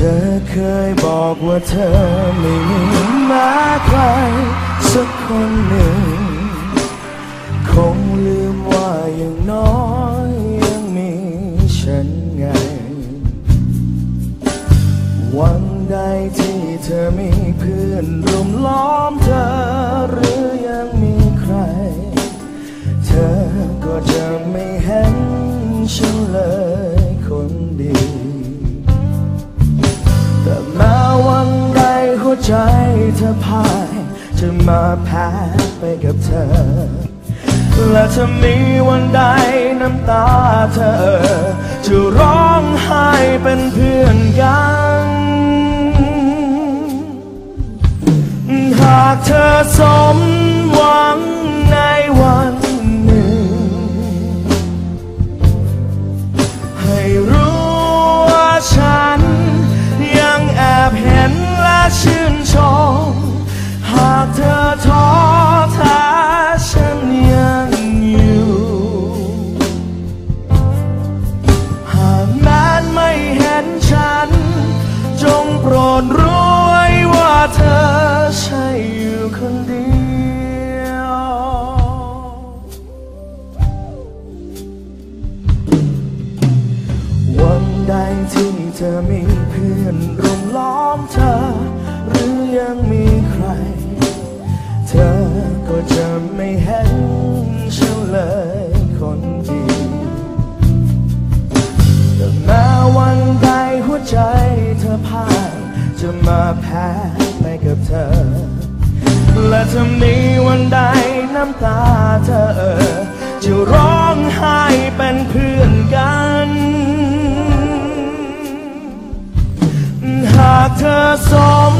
ธอเคยบอกว่าเธอไม่มีมาใครสักคนหนึ่ง คงลืมว่าอย่างน้อยยังมีฉันไง วันใดที่เธอมีเพื่อนรุมล้อมเธอหรือ ใจเธอพ่ายจะมาแพ้ไปกับเธอ และถ้ามีวันใดน้ำตาเธอ จะร้องไห้เป็นเพื่อนกัน หากเธอสมหวังในวันหนึ่ง ให้รู้ว่าฉันยังแอบเห็นและเชื่อ คนเดียววันใดที่เธอมีเพื่อนรุมล้อมเธอ หรือยังมีใคร เธอก็จะไม่เห็นฉันเลยคนดีแต่แม้วันใดหัวใจเธอพ่ายจะมาแพ้ น้ำตาเธอ จะร้องไห้เป็นเพื่อนกัน หากเธอสม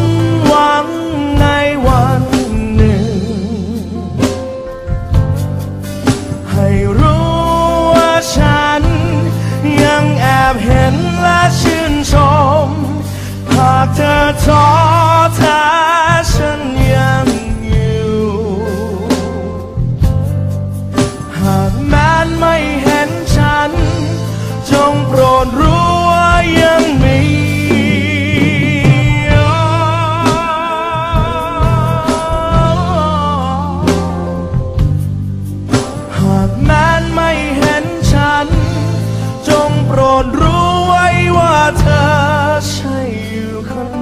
โปรดรู้ไว้ว่าเธอใช่อยู่คน